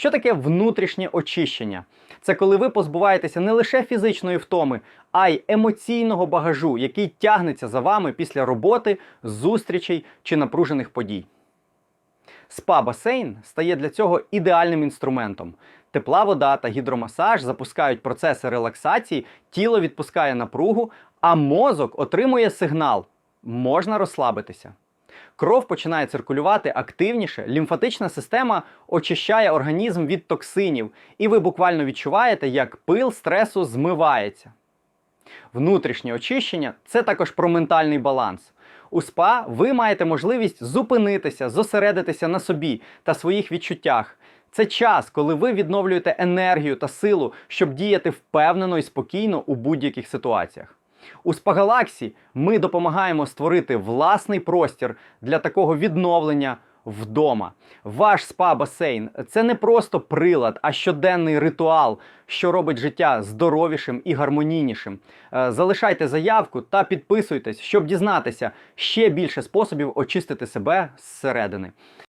Що таке внутрішнє очищення? Це коли ви позбуваєтеся не лише фізичної втоми, а й емоційного багажу, який тягнеться за вами після роботи, зустрічей чи напружених подій. Спа-басейн стає для цього ідеальним інструментом. Тепла вода та гідромасаж запускають процеси релаксації, тіло відпускає напругу, а мозок отримує сигнал можна розслабитися. Кров починає циркулювати активніше, лімфатична система очищає організм від токсинів, і ви буквально відчуваєте, як пил стресу змивається. Внутрішнє очищення це також про ментальний баланс. У спа ви маєте можливість зупинитися, зосередитися на собі та своїх відчуттях. Це час, коли ви відновлюєте енергію та силу, щоб діяти впевнено і спокійно у будь-яких ситуаціях. У Спагалаксі ми допомагаємо створити власний простір для такого відновлення вдома. Ваш спа-басейн це не просто прилад, а щоденний ритуал, що робить життя здоровішим і гармонійнішим. Е, Залишайте заявку та підписуйтесь, щоб дізнатися ще більше способів очистити себе зсередини.